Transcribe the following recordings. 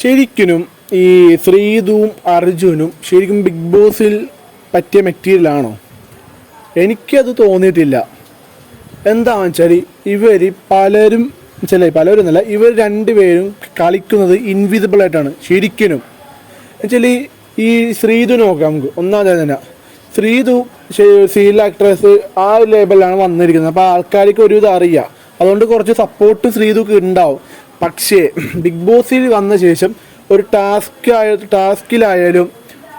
ശരിക്കും ഈ ശ്രീതുവും അർജുനും ശരിക്കും ബിഗ് ബോസിൽ പറ്റിയ മെറ്റീരിയൽ ആണോ? എനിക്കത് തോന്നിയിട്ടില്ല. എന്താണെന്ന് വെച്ചാൽ ഇവർ പലരും ചില പലരും എന്നല്ല ഇവർ രണ്ടുപേരും കളിക്കുന്നത് ഇൻവിസിബിൾ ആയിട്ടാണ് ശരിക്കും എന്നുവെച്ചാൽ ഈ ശ്രീതു നോക്കാം നമുക്ക്. ഒന്നാമത് തന്നെ. ശ്രീതു സീരിയൽ ആക്ട്രസ് ആ ലേബലാണ് വന്നിരിക്കുന്നത്. അപ്പോൾ ആൾക്കാർക്ക് ഒരു അറിയാം. അതുകൊണ്ട് കുറച്ച് സപ്പോർട്ട് ശ്രീതുക്ക് ഉണ്ടാവും. പക്ഷേ ബിഗ് ബോസിൽ വന്ന ശേഷം ഒരു ടാസ്ക് ആയ ടാസ്കിലായാലും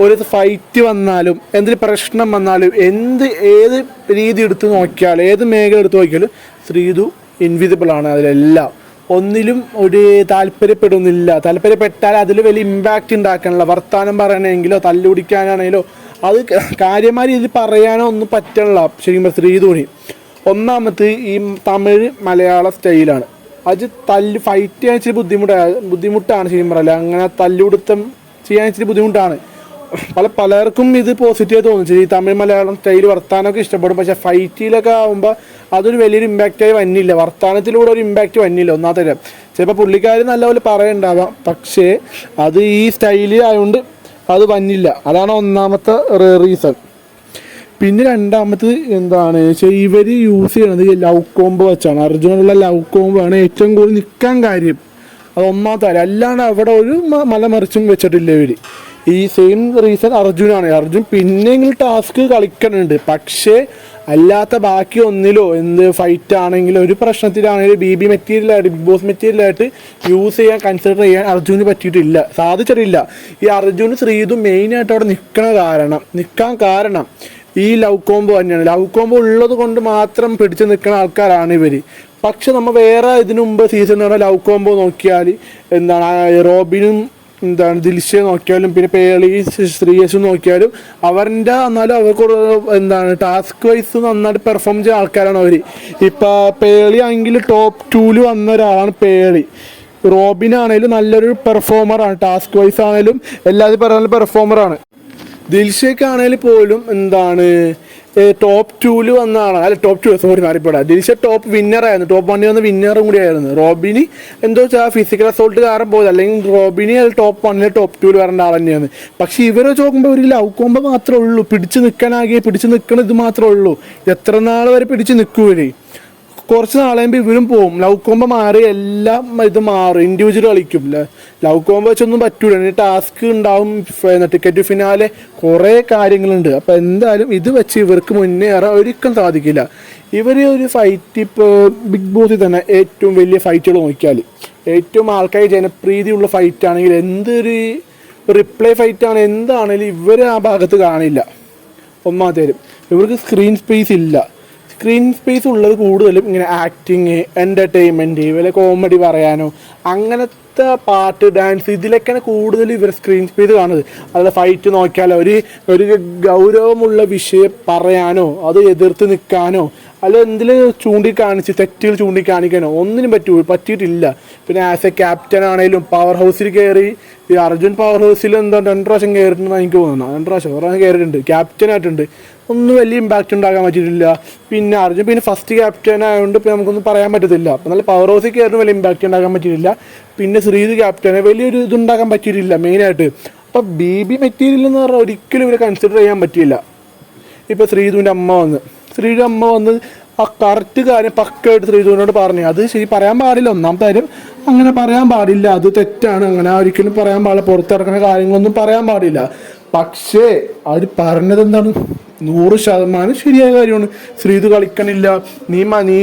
ഒരു ഫൈറ്റ് വന്നാലും എന്തൊരു പ്രശ്നം വന്നാലും എന്ത് ഏത് രീതി എടുത്ത് നോക്കിയാലും ഏത് മേഖല എടുത്ത് നോക്കിയാലും ശ്രീതു ഇൻവിസിബിൾ ആണ് അതിലെല്ലാം. ഒന്നിലും ഒരു താല്പര്യപ്പെടുന്നില്ല. താല്പര്യപ്പെട്ടാൽ അതിൽ വലിയ ഇമ്പാക്റ്റ് ഉണ്ടാക്കാനുള്ള വർത്തമാനം പറയണമെങ്കിലോ തല്ലുപിടിക്കാനാണെങ്കിലോ അത് കാര്യമായി രീതിയിൽ പറയാനോ ഒന്നും പറ്റണില്ല. ശരിക്കും ശ്രീധോണി ഒന്നാമത്തെ ഈ തമിഴ് മലയാള സ്റ്റൈലാണ്. അത് തല്ല് ഫൈറ്റ് ചെയ്യാൻ ഇച്ചിരി ബുദ്ധിമുട്ടാണ് ബുദ്ധിമുട്ടാണ് ശരിക്കും പറയല അങ്ങനെ തല്ലുപിടുത്തം ചെയ്യാൻ ഇച്ചിരി ബുദ്ധിമുട്ടാണ്. പല പലർക്കും ഇത് പോസിറ്റീവ് തോന്നുന്നു ഈ തമിഴ് മലയാളം സ്റ്റൈൽ വർത്താനമൊക്കെ ഇഷ്ടപ്പെടും. പക്ഷെ ഫൈറ്റിലൊക്കെ ആകുമ്പോൾ അതൊരു വലിയൊരു ഇമ്പാക്റ്റായി വന്നില്ല. വർത്താനത്തിലൂടെ ഒരു ഇമ്പാക്റ്റ് വന്നില്ല ഒന്നാമത്തെ ചിലപ്പോൾ പുള്ളിക്കാർ നല്ലപോലെ പറയണ്ടാവാം. പക്ഷേ അത് ഈ സ്റ്റൈലിൽ ആയതുകൊണ്ട് അത് വന്നില്ല. അതാണ് ഒന്നാമത്തെ റീസൺ പിന്നെ രണ്ടാമത്തത് എന്താണ് വെച്ചാൽ ഇവർ യൂസ് ചെയ്യണത് ലൗ കോംബോ വെച്ചാണ്. അർജുനുള്ള ലൗ കോംബോ ആണ് ഏറ്റവും കൂടുതൽ നിൽക്കാൻ കാര്യം. അത് ഒന്നാമത്തെ കാര്യം. അല്ലാണ്ട് അവിടെ ഒരു മലമറിച്ചും വെച്ചിട്ടില്ല ഇവർ ഈ സെയിം റീസൺ അർജുനാണ്. അർജുൻ പിന്നെങ്കിലും ടാസ്ക് കളിക്കണുണ്ട്. പക്ഷേ അല്ലാത്ത ബാക്കി ഒന്നിലോ എന്ത് ഫൈറ്റ് ആണെങ്കിലും ഒരു പ്രശ്നത്തിലാണെങ്കിലും ബി ബി മെറ്റീരിയലായിട്ട് ബിഗ് ബോസ് മെറ്റീരിയലായിട്ട് യൂസ് ചെയ്യാൻ കൺസിഡർ ചെയ്യാൻ അർജുന് പറ്റിയിട്ടില്ല. സാധിച്ചിട്ടില്ല. ഈ അർജുന് ശ്രീതു മെയിനായിട്ട് അവിടെ നിൽക്കണ കാരണം നിൽക്കാൻ കാരണം ഈ ലവ് കോംബോ തന്നെയാണ്. ലവ് കോംബോ ഉള്ളത് കൊണ്ട് മാത്രം പിടിച്ചു നിൽക്കുന്ന ആൾക്കാരാണ് ഇവർ പക്ഷെ നമ്മൾ വേറെ ഇതിനു മുമ്പ് സീസണിലുള്ള ലവ് കോംബോ നോക്കിയാൽ എന്താണ് റോബിനും എന്താണ് ദിൽഷയെ നോക്കിയാലും പിന്നെ പേളി ശ്രീയസും നോക്കിയാലും അവരുടെ എന്നാലും അവർക്ക് എന്താണ് ടാസ്ക് വൈസ് നന്നായിട്ട് പെർഫോം ചെയ്യുന്ന ആൾക്കാരാണ് അവർ ഇപ്പോൾ പേളി ആണെങ്കിൽ ടോപ്പ് ടൂൽ വന്ന ഒരാളാണ് പേളി. റോബിനാണേലും നല്ലൊരു പെർഫോമറാണ് ടാസ്ക് വൈസ് ആണേലും എല്ലാവരും പറഞ്ഞാലും പെർഫോമറാണ് ദിൽഷയ്ക്കാണെങ്കിൽ പോലും എന്താണ് ടോപ്പ് ടൂൽ വന്നതാണ് അല്ല ടോപ്പ് ടു സോറി മാറിപ്പോടാ ദിൽഷ ടോപ്പ് വിന്നറായിരുന്നു ടോപ്പ് വണ്ണിൽ വന്ന വിന്നറും കൂടി ആയിരുന്നു. റോബിനി എന്തോ വെച്ചാൽ ഫിസിക്കൽ അസോൾട്ട് കാരണം പോയത്. അല്ലെങ്കിൽ റോബിനി അത് ടോപ്പ് വണ്ണിൽ ടോപ്പ് ടൂൽ വരേണ്ട ആൾ തന്നെയാണ്. പക്ഷെ ഇവരെ നോക്കുമ്പോൾ ഒരു ലവ് കോമ്പോ മാത്രമേ ഉള്ളൂ. പിടിച്ച് നിൽക്കാനാകെ പിടിച്ച് നിൽക്കണ ഇത് മാത്രമേ ഉള്ളൂ. എത്ര നാൾ വരെ പിടിച്ച് നിൽക്കൂലേ കുറച്ച് നാളാകുമ്പോൾ ഇവരും പോവും. ലവ് കോമ്പോ മാറി എല്ലാം ഇത് മാറും. ഇൻഡിവിജ്വൽ കളിക്കും അല്ലേ ലവ് കോമ്പോ വെച്ചൊന്നും പറ്റൂല. ഇനി ടാസ്ക് ഉണ്ടാവും ടിക്കറ്റ് ഫിനാലെ കുറേ കാര്യങ്ങളുണ്ട്. അപ്പം എന്തായാലും ഇത് വെച്ച് ഇവർക്ക് മുന്നേറാൻ ഒരിക്കലും സാധിക്കില്ല. ഇവർ ഒരു ഫൈറ്റ് ഇപ്പോൾ ബിഗ് ബോസിൽ തന്നെ ഏറ്റവും വലിയ ഫൈറ്റുകൾ നോക്കിയാൽ ഏറ്റവും ആൾക്കാർ ജനപ്രീതിയുള്ള ഫൈറ്റ് ആണെങ്കിൽ എന്തൊരു റിപ്ലൈ ഫൈറ്റ് ആണ് എന്താണെങ്കിലും ഇവർ ആ ഭാഗത്ത് കാണില്ല. ഒന്നാം തരും ഇവർക്ക് സ്ക്രീൻ സ്പേസ് ഇല്ല. സ്ക്രീൻ സ്പേസ് ഉള്ളത് കൂടുതലും ഇങ്ങനെ ആക്ടിങ് എന്റർടൈൻമെന്റ് വല്ല കോമഡി പറയാനോ അങ്ങനത്തെ പാട്ട് ഡാൻസ് ഇതിലൊക്കെയാണ് കൂടുതൽ ഇവർ സ്ക്രീൻ സ്പേസ് കാണുന്നത്. അതായത് ഫൈറ്റ് നോക്കിയാലോ ഒരു ഒരു ഗൗരവമുള്ള വിഷയം പറയാനോ അത് എതിർത്ത് നിൽക്കാനോ അല്ല എന്തിലും ചൂണ്ടിക്കാണിച്ച് തെറ്റുകൾ ചൂണ്ടിക്കാണിക്കാനോ ഒന്നിനും പറ്റൂ പറ്റിയിട്ടില്ല. പിന്നെ ആസ് എ ക്യാപ്റ്റൻ ആണെങ്കിലും പവർ ഹൗസിൽ കയറി ഈ അർജുൻ പവർ ഹൗസിൽ എന്താ രണ്ട് പ്രാവശ്യം കയറിയിട്ടുണ്ടെന്ന് എനിക്ക് തോന്നുന്നു. രണ്ട് പ്രാവശ്യം ഒരു പ്രാവശ്യം കയറിയിട്ടുണ്ട് ക്യാപ്റ്റൻ ആയിട്ടുണ്ട്. ഒന്നും വലിയ ഇമ്പാക്റ്റ് ഉണ്ടാക്കാൻ പറ്റിയിട്ടില്ല. പിന്നെ അർജുൻ പിന്നെ ഫസ്റ്റ് ക്യാപ്റ്റൻ ആയതുകൊണ്ട് ഇപ്പം നമുക്കൊന്നും പറയാൻ പറ്റത്തില്ല. അപ്പം നല്ല പവർ ഹൗസിൽ കയറുന്ന വലിയ ഇമ്പാക്റ്റ് ഉണ്ടാക്കാൻ പറ്റിയിട്ടില്ല. പിന്നെ ശ്രീത് ക്യാപ്റ്റനെ വലിയൊരു ഇതുണ്ടാക്കാൻ പറ്റിയിട്ടില്ല മെയിനായിട്ട് അപ്പോൾ ബി ബി മെറ്റീരിയൽ എന്ന് പറഞ്ഞാൽ ഒരിക്കലും ഇവരെ കൺസിഡർ ചെയ്യാൻ പറ്റിയില്ല. ഇപ്പോൾ ശ്രീതുവിന്റെ അമ്മ വന്ന്. ശ്രീധു അമ്മ വന്ന് ആ കറക്റ്റ് കാര്യം പക്കമായിട്ട് ശ്രീധുവിനോട് പറഞ്ഞു. അത് ശരി പറയാൻ പാടില്ല. ഒന്നാമത്തെ കാര്യം അങ്ങനെ പറയാൻ പാടില്ല. അത് തെറ്റാണ്. അങ്ങനെ ഒരിക്കലും പറയാൻ പാടില്ല. പുറത്തിറക്കുന്ന കാര്യങ്ങളൊന്നും പറയാൻ പാടില്ല. പക്ഷേ അവർ പറഞ്ഞത് എന്താണ്? നൂറ് ശതമാനം ശരിയായ കാര്യമാണ്. ശ്രീതു കളിക്കണില്ല. നീ നീ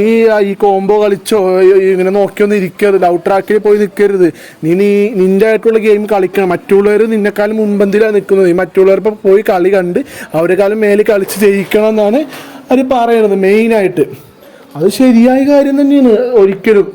ഈ കോംബോ കളിച്ചോ ഇങ്ങനെ നോക്കിയൊന്നും ഇരിക്കരുത്. ഡൗട്ട് ട്രാക്കിൽ പോയി നിൽക്കരുത് നീ നീ നിന്റെ ആയിട്ടുള്ള ഗെയിം കളിക്കണം. മറ്റുള്ളവർ നിന്നെക്കാളും മുൻപന്തിലാണ് നിൽക്കുന്നത് നീ മറ്റുള്ളവർ പോയി കളി കണ്ട് അവരെക്കാളും മേലെ കളിച്ച് ജയിക്കണം എന്നാണ് അവർ പറയണത് മെയിനായിട്ട്. അത് ശരിയായ കാര്യം തന്നെയാണ് ഒരിക്കലും.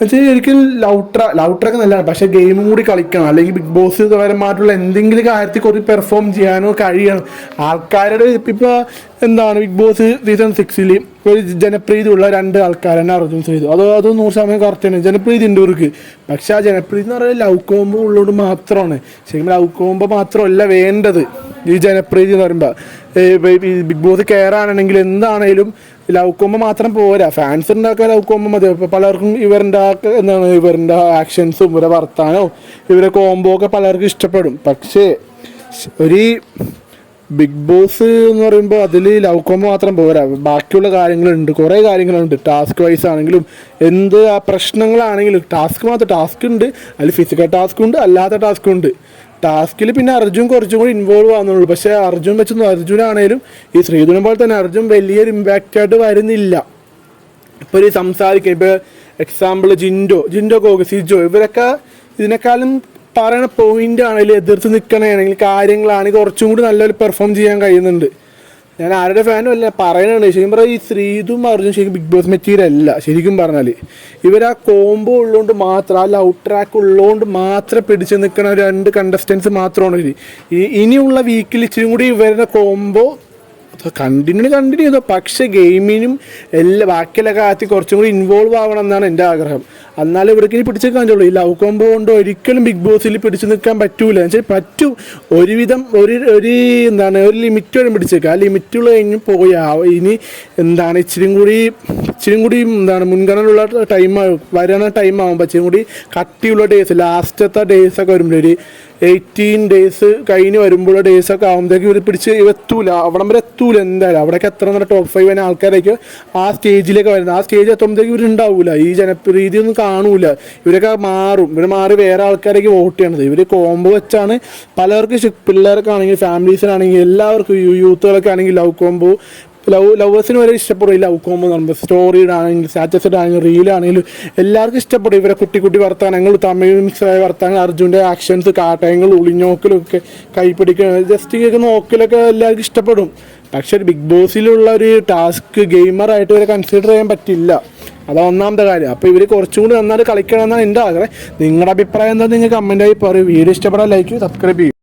എന്നുവെച്ചാൽ ഒരിക്കലും ലൗട്ര ലൗട്രൊക്കെ നല്ലതാണ്. പക്ഷേ ഗെയിമും കൂടി കളിക്കണം. അല്ലെങ്കിൽ ബിഗ് ബോസ് പരമായിട്ടുള്ള എന്തെങ്കിലും കാര്യത്തിൽ കുറച്ച് പെർഫോം ചെയ്യാനോ കഴിയണം. ആൾക്കാരുടെ ഇപ്പോൾ എന്താണ് ബിഗ് ബോസ് സീസൺ സിക്സിൽ ഒരു ജനപ്രീതി ഉള്ള രണ്ട് ആൾക്കാരാണ് അർജുൻ ചെയ്തു അത് അത് നൂറ് ശതമാനം കറക്റ്റാണ് ജനപ്രീതി ഉണ്ട് ഇവർക്ക്. പക്ഷെ ആ ജനപ്രീതി എന്ന് പറയുന്നത് ലവ് കോമ്പോ ഉള്ളതുകൊണ്ട് മാത്രമാണ്. ശരിക്കും ലവ് കോമ്പോ മാത്രമല്ല വേണ്ടത്. ഈ ജനപ്രീതി എന്ന് പറയുമ്പോൾ ഈ ബിഗ് ബോസ് കയറാണെങ്കിൽ എന്താണേലും ലവ് കോമ്പോ മാത്രം പോരാ. ഫാൻസ് ഉണ്ടാക്കാൻ ലവ് കോമ്പോ മതി. പലർക്കും ഇവരുടെ എന്താണ് ഇവരുടെ ആക്ഷൻസും ഇവരെ വർത്താനവും ഇവരെ കോംബോ ഒക്കെ പലർക്കും ഇഷ്ടപ്പെടും. പക്ഷേ ഒരു ബിഗ് ബോസ് എന്ന് പറയുമ്പോൾ അതിൽ ലവ് കോമ്പോ മാത്രം പോരാ. ബാക്കിയുള്ള കാര്യങ്ങളുണ്ട്. കുറേ കാര്യങ്ങളുണ്ട്. ടാസ്ക് വൈസ് ആണെങ്കിലും എന്ത് പ്രശ്നങ്ങളാണെങ്കിലും ടാസ്ക് മാത്രം ടാസ്ക് ഉണ്ട്. അതിൽ ഫിസിക്കൽ ടാസ്ക് ഉണ്ട് അല്ലാത്ത ടാസ്ക് ഉണ്ട്. ടാസ്കിൽ പിന്നെ അർജുൻ കുറച്ചും കൂടി ഇൻവോൾവ് ആവുന്നുള്ളൂ. പക്ഷേ അർജുൻ വെച്ച് അർജുനാണേലും ഈ ശ്രീധുനം പോലെ തന്നെ അർജുൻ വലിയൊരു ഇമ്പാക്റ്റ് ആയിട്ട് വരുന്നില്ല. ഇപ്പോൾ ഈ സംസാരിക്കുക ഇപ്പോൾ എക്സാമ്പിൾ ജിൻഡോ ജിൻഡോ കോക്ക് സിജോ ഇവരൊക്കെ ഇതിനേക്കാളും പറയണ പോയിന്റ് ആണെങ്കിലും എതിർത്ത് നിൽക്കണെങ്കിൽ കാര്യങ്ങളാണെങ്കിൽ കുറച്ചും കൂടി നല്ലൊരു പെർഫോം ചെയ്യാൻ കഴിയുന്നുണ്ട്. ഞാൻ ആരുടെ ഫാനും അല്ല. പറയണതാണ്. ശരിക്കും പറയാം ഈ ശ്രീതും അർജുൻ ശരിക്കും ബിഗ് ബോസ് മെറ്റീരിയൽ അല്ല. ശരിക്കും പറഞ്ഞാൽ ഇവർ ആ കോംബോ ഉള്ളതുകൊണ്ട് മാത്രം ആ ലവ് ട്രാക്ക് ഉള്ളതുകൊണ്ട് മാത്രം പിടിച്ചു നിൽക്കുന്ന രണ്ട് കണ്ടസ്റ്റൻസ് മാത്രമാണ് ഈ ഇനിയുള്ള വീക്കിൽ ഇച്ചിരി കൂടി ഇവരുടെ കോംബോ കണ്ടിന്യൂ കണ്ടിന്യൂ ചെയ്തു. പക്ഷെ ഗെയിമിനും എല്ലാ ബാക്കിയുള്ള കാര്യത്തിൽ കുറച്ചും കൂടി ഇൻവോൾവ് ആവണം എന്നാണ് എന്റെ ആഗ്രഹം. എന്നാലും ഇവർക്ക് ഇനി പിടിച്ചു നിൽക്കാൻ ഈ ലവ് കോംബോ കൊണ്ട് ഒരിക്കലും ബിഗ് ബോസിൽ പിടിച്ചു നിൽക്കാൻ പറ്റൂല. എന്ന് വെച്ചാൽ പറ്റും. ഒരുവിധം ഒരു ഒരു എന്താണ് ഒരു ലിമിറ്റ് വരെ പിടിച്ചേക്കുക ആ ലിമിറ്റുള്ള കഴിഞ്ഞ് പോയാ ഇനി എന്താണ് ഇച്ചിരി കൂടി ഇച്ചിരി കൂടി എന്താണ് മുൻഗണനയുള്ള ടൈം വരണ ടൈം ആകുമ്പോൾ ഇച്ചിരി കൂടി കട്ടിയുള്ള ഡേയ്സ് ലാസ്റ്റത്തെ ഡേയ്സ് ഒക്കെ വരുമ്പോൾ ഒരു എയ്റ്റീൻ ഡേയ്സ് കഴിഞ്ഞ് വരുമ്പോൾ ഡേയ്സ് ഒക്കെ ആകുമ്പോഴേക്കും ഇവർ പിടിച്ച് എത്തൂല. അവിടം വരെ എത്തൂല എന്തായാലും. അവിടെയൊക്കെ എത്ര നല്ല ടോപ്പ് ഫൈവ് തന്നെ ആൾക്കാരേക്ക് ആ സ്റ്റേജിലേക്ക് വരുന്നത്. ആ സ്റ്റേജ് എത്തുമ്പോഴത്തേക്ക് ഉണ്ടാവില്ല ഈ ജനപ്രീതി ഒന്നും കാണൂല. ഇവരൊക്കെ മാറും. ഇവർ മാറി വേറെ ആൾക്കാരേക്ക് വോട്ട് ചെയ്യണത്. ഇവർ കോംബോ വെച്ചാണ് പലർക്കും പിള്ളേർക്കാണെങ്കിൽ ഫാമിലീസിനാണെങ്കിൽ എല്ലാവർക്കും യൂത്തുകളൊക്കെ ആണെങ്കിൽ ലവ് കോംബോ ലവ് ലവേഴ്സിന് വരെ ഇഷ്ടപ്പെടും ഈ ലവ് കോമ്പ് എന്ന് പറയുമ്പോൾ സ്റ്റോറിയുടെ ആണെങ്കിലും സ്റ്റാറ്റസിന്റെ ആണെങ്കിലും റീലാണെങ്കിലും എല്ലാവർക്കും ഇഷ്ടപ്പെടും ഇവരെ കുട്ടി കുട്ടി വർത്താനങ്ങൾ തമിഴ് മിക്സായ വർത്താനങ്ങൾ അർജുന്റെ ആക്ഷൻസ് കാട്ടയങ്ങൾ ഉളിഞ്ഞോക്കലൊക്കെ കൈപ്പിടിക്കുക ജസ്റ്റ് കേൾക്കുന്ന നോക്കലൊക്കെ എല്ലാവർക്കും ഇഷ്ടപ്പെടും. പക്ഷേ ബിഗ് ബോസിലുള്ള ഒരു ടാസ്ക് ഗെയിമറായിട്ട് ഇവരെ കൺസിഡർ ചെയ്യാൻ പറ്റില്ല. അതാ ഒന്നാമത്തെ കാര്യം. അപ്പോൾ ഇവർ കുറച്ചും കൂടി നന്നായിട്ട് കളിക്കണം എന്നാണ് എന്റെ ആഗ്രഹം. നിങ്ങളുടെ അഭിപ്രായം എന്താ നിങ്ങൾ കമന്റായി പറയും. വീഡിയോ ഇഷ്ടപ്പെടാൻ ലൈക്ക് സബ്സ്ക്രൈബ് ചെയ്യും.